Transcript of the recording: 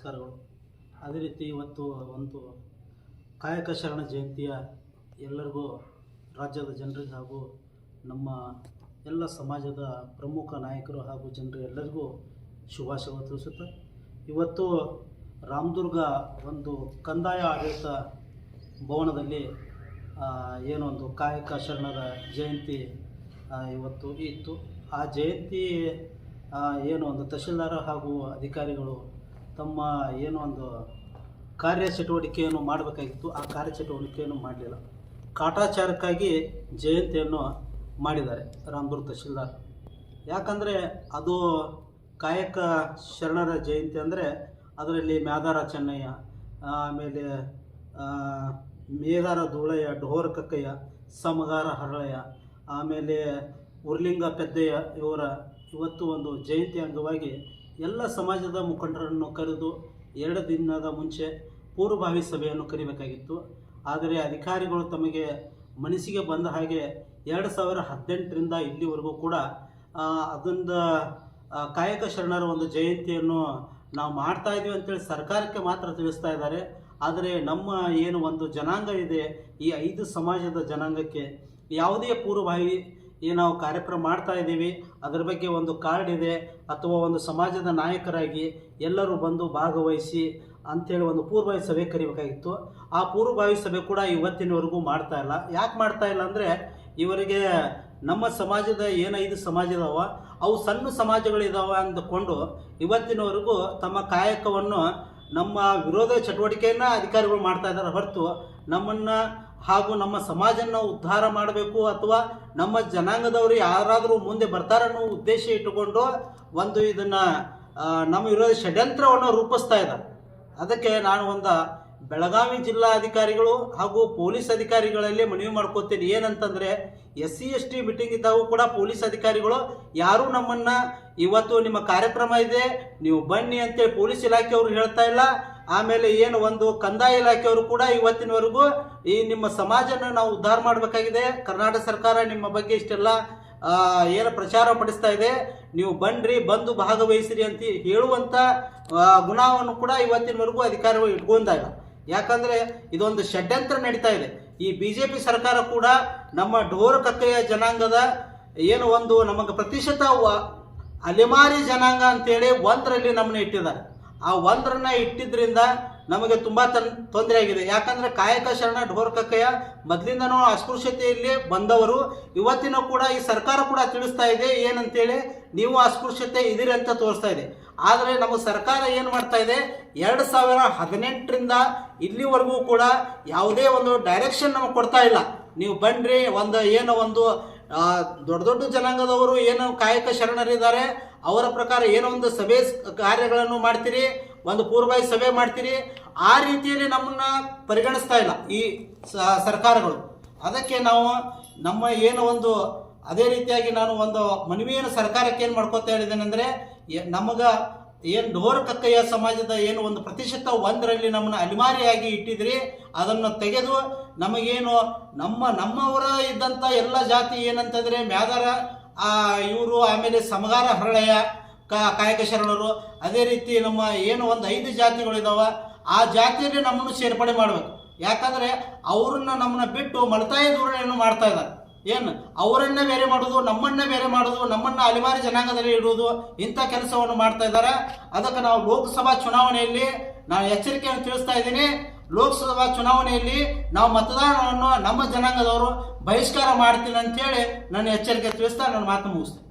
ನಮಸ್ಕಾರಗಳು. ಅದೇ ರೀತಿ ಇವತ್ತು ಒಂದು ಕಾಯಕ ಶರಣ ಜಯಂತಿಯ ಎಲ್ಲರಿಗೂ, ರಾಜ್ಯದ ಜನರಿಗೆ ಹಾಗೂ ನಮ್ಮ ಎಲ್ಲ ಸಮಾಜದ ಪ್ರಮುಖ ನಾಯಕರು ಹಾಗೂ ಜನರು ಎಲ್ಲರಿಗೂ ಶುಭಾಶಯ ತಿಳಿಸುತ್ತೆ. ಇವತ್ತು ರಾಮದುರ್ಗ ಒಂದು ಕಂದಾಯ ಆಡಳಿತ ಭವನದಲ್ಲಿ ಏನೊಂದು ಕಾಯಕ ಶರಣರ ಜಯಂತಿ ಇವತ್ತು ಇತ್ತು. ಆ ಜಯಂತಿ ಏನು ಒಂದು ತಹಶೀಲ್ದಾರ ಹಾಗೂ ಅಧಿಕಾರಿಗಳು ತಮ್ಮ ಏನು ಒಂದು ಕಾರ್ಯ ಚಟುವಟಿಕೆಯನ್ನು ಮಾಡಬೇಕಾಗಿತ್ತು, ಆ ಕಾರ್ಯ ಚಟುವಟಿಕೆಯನ್ನು ಮಾಡಲಿಲ್ಲ. ಕಾಟಾಚಾರಕ್ಕಾಗಿ ಜಯಂತಿಯನ್ನು ಮಾಡಿದ್ದಾರೆ ರಾಮದುರ್ಗ ತಹಶೀಲ್ದಾರ್. ಯಾಕಂದರೆ ಅದು ಕಾಯಕ ಶರಣರ ಜಯಂತಿ ಅಂದರೆ ಅದರಲ್ಲಿ ಮ್ಯಾದಾರ ಚೆನ್ನಯ್ಯ, ಆಮೇಲೆ ಮೇದಾರ ಧೂಳಯ್ಯ ಢೋರ ಕಕ್ಕಯ್ಯ, ಸಮಗಾರ ಹರಳಯ್ಯ, ಆಮೇಲೆ ಉರ್ಲಿಂಗ ಪೆದ್ದಯ್ಯ ಇವರ ಇವತ್ತು ಒಂದು ಜಯಂತಿ ಅಂಗವಾಗಿ ಎಲ್ಲ ಸಮಾಜದ ಮುಖಂಡರನ್ನು ಕರೆದು ಎರಡು ದಿನದ ಮುಂಚೆ ಪೂರ್ವಭಾವಿ ಸಭೆಯನ್ನು ಕರಿಬೇಕಾಗಿತ್ತು. ಆದರೆ ಅಧಿಕಾರಿಗಳು ತಮಗೆ ಮನಸ್ಸಿಗೆ ಬಂದ ಹಾಗೆ ಎರಡು ಸಾವಿರ ಹದಿನೆಂಟರಿಂದ ಇಲ್ಲಿವರೆಗೂ ಕೂಡ ಅದೊಂದು ಕಾಯಕ ಶರಣರ ಒಂದು ಜಯಂತಿಯನ್ನು ನಾವು ಮಾಡ್ತಾ ಇದ್ದೀವಿ ಅಂತೇಳಿ ಸರ್ಕಾರಕ್ಕೆ ಮಾತ್ರ ತಿಳಿಸ್ತಾ ಇದ್ದಾರೆ. ಆದರೆ ನಮ್ಮ ಏನು ಒಂದು ಜನಾಂಗ ಇದೆ, ಈ ಐದು ಸಮಾಜದ ಜನಾಂಗಕ್ಕೆ ಯಾವುದೇ ಪೂರ್ವಭಾವಿ ಏನು ನಾವು ಕಾರ್ಯಕ್ರಮ ಮಾಡ್ತಾ ಇದ್ದೀವಿ. ಅದರ ಬಗ್ಗೆ ಒಂದು ಕಾರ್ಡ್ ಇದೆ. ಅಥವಾ ಒಂದು ಸಮಾಜದ ನಾಯಕರಾಗಿ ಎಲ್ಲರೂ ಬಂದು ಭಾಗವಹಿಸಿ ಅಂಥೇಳಿ ಒಂದು ಪೂರ್ವಭಾವಿ ಸಭೆ ಕರಿಬೇಕಾಗಿತ್ತು. ಆ ಪೂರ್ವಭಾವಿ ಸಭೆ ಕೂಡ ಇವತ್ತಿನವರೆಗೂ ಮಾಡ್ತಾ ಇಲ್ಲ. ಯಾಕೆ ಮಾಡ್ತಾ ಇಲ್ಲ ಅಂದರೆ ಇವರಿಗೆ ನಮ್ಮ ಸಮಾಜದ ಏನೈದು ಐದು ಸಮಾಜ ಇದಾವ ಅವು ಸಣ್ಣ ಸಮಾಜಗಳಿದಾವೆ ಅಂದುಕೊಂಡು ಇವತ್ತಿನವರೆಗೂ ತಮ್ಮ ಕಾಯಕವನ್ನು ನಮ್ಮ ವಿರೋಧ ಚಟುವಟಿಕೆಯನ್ನು ಅಧಿಕಾರಿಗಳು ಮಾಡ್ತಾ ಇದ್ದಾರೆ. ಹೊರತು ನಮ್ಮನ್ನು ಹಾಗೂ ನಮ್ಮ ಸಮಾಜನ ಉದ್ಧಾರ ಮಾಡಬೇಕು ಅಥವಾ ನಮ್ಮ ಜನಾಂಗದವರು ಯಾರಾದರೂ ಮುಂದೆ ಬರ್ತಾರನ್ನೋ ಉದ್ದೇಶ ಇಟ್ಟುಕೊಂಡು ಒಂದು ಇದನ್ನು ನಮ್ಮ ಇರೋ ಷಡ್ಯಂತ್ರವನ್ನು ರೂಪಿಸ್ತಾ ಇದ್ದಾರೆ. ಅದಕ್ಕೆ ನಾನು ಒಂದು ಬೆಳಗಾವಿ ಜಿಲ್ಲಾ ಅಧಿಕಾರಿಗಳು ಹಾಗೂ ಪೊಲೀಸ್ ಅಧಿಕಾರಿಗಳಲ್ಲಿ ಮನವಿ ಮಾಡ್ಕೋತೀನಿ. ಏನಂತಂದರೆ S C S T meeting ಇದ್ದಾಗೂ ಕೂಡ ಪೊಲೀಸ್ ಅಧಿಕಾರಿಗಳು ಯಾರೂ ನಮ್ಮನ್ನು, ಇವತ್ತು ನಿಮ್ಮ ಕಾರ್ಯಕ್ರಮ ಇದೆ, ನೀವು ಬನ್ನಿ ಅಂತೇಳಿ ಪೊಲೀಸ್ ಇಲಾಖೆಯವರು ಹೇಳ್ತಾ ಇಲ್ಲ. ಆಮೇಲೆ ಏನು ಒಂದು ಕಂದಾಯ ಇಲಾಖೆಯವರು ಕೂಡ ಇವತ್ತಿನವರೆಗೂ ಈ ನಿಮ್ಮ ಸಮಾಜನ ನಾವು ಉದ್ಧಾರ ಮಾಡಬೇಕಾಗಿದೆ. ಕರ್ನಾಟಕ ಸರ್ಕಾರ ನಿಮ್ಮ ಬಗ್ಗೆ ಇಷ್ಟೆಲ್ಲ ಏನು ಪ್ರಚಾರ ಪಡಿಸ್ತಾ ಇದೆ. ನೀವು ಬನ್ನಿರಿ ಬಂದು ಭಾಗವಹಿಸಿರಿ ಅಂತ ಹೇಳುವಂಥ ಗುಣವನ್ನು ಕೂಡ ಇವತ್ತಿನವರೆಗೂ ಅಧಿಕಾರಿಗಳು ಇಟ್ಕೊಂಡಾಗ ಯಾಕಂದರೆ ಇದೊಂದು ಷಡ್ಯಂತ್ರ ನಡೀತಾ ಇದೆ. ಈ ಬಿ ಸರ್ಕಾರ ಕೂಡ ನಮ್ಮ ಢೋರ ಕಕ್ಕೆಯ ಜನಾಂಗದ ಏನು ಒಂದು ನಮಗೆ ಪ್ರತಿಶತ ಅಲೆಮಾರಿ ಜನಾಂಗ ಅಂತೇಳಿ ಒಂದರಲ್ಲಿ ನಮ್ಮನ್ನ ಇಟ್ಟಿದ್ದಾರೆ. ಆ ಒಂದರನ್ನ ಇಟ್ಟಿದ್ರಿಂದ ನಮಗೆ ತುಂಬ ತನ್, ತೊಂದರೆ ಆಗಿದೆ. ಯಾಕಂದರೆ ಕಾಯಕ ಶರಣ ಢೋರ್ಕಕ್ಕಯ್ಯ ಮೊದಲಿಂದನೂ ಅಸ್ಪೃಶ್ಯತೆಯಲ್ಲಿ ಬಂದವರು, ಇವತ್ತಿನ ಕೂಡ ಈ ಸರ್ಕಾರ ಕೂಡ ತಿಳಿಸ್ತಾ ಇದೆ, ಏನಂತೇಳಿ ನೀವು ಅಸ್ಪೃಶ್ಯತೆ ಇದ್ದೀರಿ ಅಂತ ತೋರಿಸ್ತಾ ಇದೆ. ಆದರೆ ನಮ್ಮ ಸರ್ಕಾರ ಏನು ಮಾಡ್ತಾ ಇದೆ? ಎರಡು ಸಾವಿರ ಹದಿನೆಂಟರಿಂದ ಇಲ್ಲಿವರೆಗೂ ಕೂಡ ಯಾವುದೇ ಒಂದು ಡೈರೆಕ್ಷನ್ ನಮಗೆ ಕೊಡ್ತಾ ಇಲ್ಲ. ನೀವು ಬನ್ರಿ, ಒಂದು, ಏನೋ ಒಂದು ದೊಡ್ಡ ದೊಡ್ಡ ಜನಾಂಗದವರು ಏನು ಕಾಯಕ ಶರಣರಿದ್ದಾರೆ ಅವರ ಪ್ರಕಾರ ಏನೋ ಒಂದು ಸಭೆ ಕಾರ್ಯಗಳನ್ನು ಮಾಡ್ತೀರಿ, ಒಂದು ಪೂರ್ವಾಯಿ ಸಭೆ ಮಾಡ್ತೀರಿ, ಆ ರೀತಿಯಲ್ಲಿ ನಮ್ಮನ್ನ ಪರಿಗಣಿಸ್ತಾ ಇಲ್ಲ ಈ ಸರ್ಕಾರಗಳು. ಅದಕ್ಕೆ ನಾವು ನಮ್ಮ ಏನು ಒಂದು ಅದೇ ರೀತಿಯಾಗಿ ನಾನು ಒಂದು ಮನವಿಯನ್ನು ಸರ್ಕಾರಕ್ಕೆ ಏನು ಮಾಡ್ಕೋತಾ ಹೇಳಿದ್ದೇನೆ ಅಂದರೆ ನಮಗೆ ಏನು ಡೋರ್ ಕಕ್ಕಯ್ಯ ಸಮಾಜದ ಏನು ಒಂದು ಪ್ರತಿಶತ ಒಂದರಲ್ಲಿ ನಮ್ಮನ್ನು ಅಲಿಮಾರಿಯಾಗಿ ಇಟ್ಟಿದ್ರಿ, ಅದನ್ನು ತೆಗೆದು ನಮಗೇನು ನಮ್ಮ ನಮ್ಮವರ ಇದ್ದಂಥ ಎಲ್ಲ ಜಾತಿ ಏನಂತಂದರೆ, ಮ್ಯಾದಾರ ಇವರು ಆಮೇಲೆ ಸಮಗಾರ ಹರಳಯ ಕಾಯಕ ಶರಣರು ಅದೇ ರೀತಿ ನಮ್ಮ ಏನು ಒಂದು ಐದು ಜಾತಿಗಳಿದಾವ, ಆ ಜಾತಿಯಲ್ಲಿ ನಮ್ಮನ್ನು ಸೇರ್ಪಡೆ ಮಾಡಬೇಕು. ಯಾಕಂದರೆ ಅವ್ರನ್ನ ನಮ್ಮನ್ನ ಬಿಟ್ಟು ಮಳತಾಯ ಧೋರಣೆಯನ್ನು ಮಾಡ್ತಾ ಇದ್ದಾರೆ. ಏನು? ಅವರನ್ನೇ ಬೇರೆ ಮಾಡೋದು, ನಮ್ಮನ್ನೇ ಬೇರೆ ಮಾಡೋದು, ನಮ್ಮನ್ನ ಅಲಿಮಾರಿ ಜನಾಂಗದಲ್ಲಿ ಇಡುವುದು, ಇಂಥ ಕೆಲಸವನ್ನು ಮಾಡ್ತಾ ಇದ್ದಾರೆ. ಅದಕ್ಕೆ ನಾವು ಲೋಕಸಭಾ ಚುನಾವಣೆಯಲ್ಲಿ ನಾನು ಎಚ್ಚರಿಕೆಯನ್ನು ತಿಳಿಸ್ತಾ ಇದ್ದೀನಿ. ಲೋಕಸಭಾ ಚುನಾವಣೆಯಲ್ಲಿ ನಾವು ಮತದಾನವನ್ನು ನಮ್ಮ ಜನಾಂಗದವರು ಬಹಿಷ್ಕಾರ ಮಾಡ್ತೀನಿ ಅಂತೇಳಿ ನನ್ನ ಎಚ್ಚರಿಕೆ ತಿಳಿಸ್ತಾ ನನ್ನ ಮಾತು ಮುಗಿಸ್ತೇನೆ.